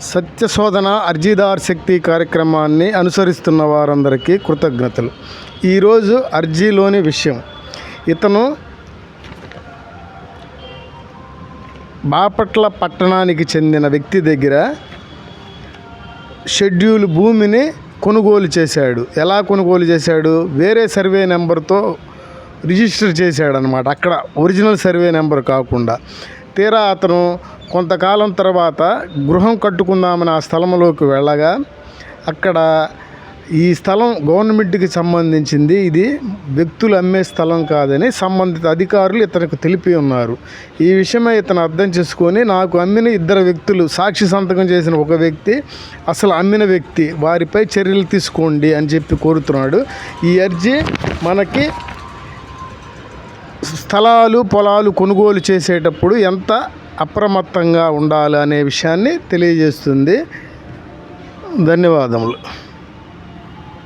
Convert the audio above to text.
సత్యశోధన అర్జీదార్ శక్తి కార్యక్రమాన్ని అనుసరిస్తున్న వారందరికీ కృతజ్ఞతలు. ఈరోజు అర్జీలోని విషయం. ఇతను బాపట్ల పట్టణానికి చెందిన వ్యక్తి దగ్గర షెడ్యూల్ భూమిని కొనుగోలు చేశాడు. ఎలా కొనుగోలు చేశాడు? వేరే సర్వే నెంబర్తో రిజిస్టర్ చేశాడనమాట అక్కడ ఒరిజినల్ సర్వే నెంబర్ కాకుండా. తీరా అతను కొంతకాలం తర్వాత గృహం కట్టుకుందామని ఆ స్థలంలోకి వెళ్ళగా అక్కడ ఈ స్థలం గవర్నమెంట్కి సంబంధించింది. ఇది వ్యక్తులు అమ్మే స్థలం కాదని సంబంధిత అధికారులు ఇతనికి తెలిపి ఉన్నారు. ఈ విషయమై ఇతను అర్థం చేసుకొని నాకు అమ్మిన ఇద్దరు వ్యక్తులు సాక్షి సంతకం చేసిన ఒక వ్యక్తి అసలు అమ్మిన వ్యక్తి వారిపై చర్యలు తీసుకోండి అని చెప్పి కోరుతున్నాడు. ఈ అర్జీ మనకి స్థలాలు పొలాలు కొనుగోలు చేసేటప్పుడు ఎంత అప్రమత్తంగా ఉండాలి అనే విషయాన్ని తెలియజేస్తుంది. ధన్యవాదములు.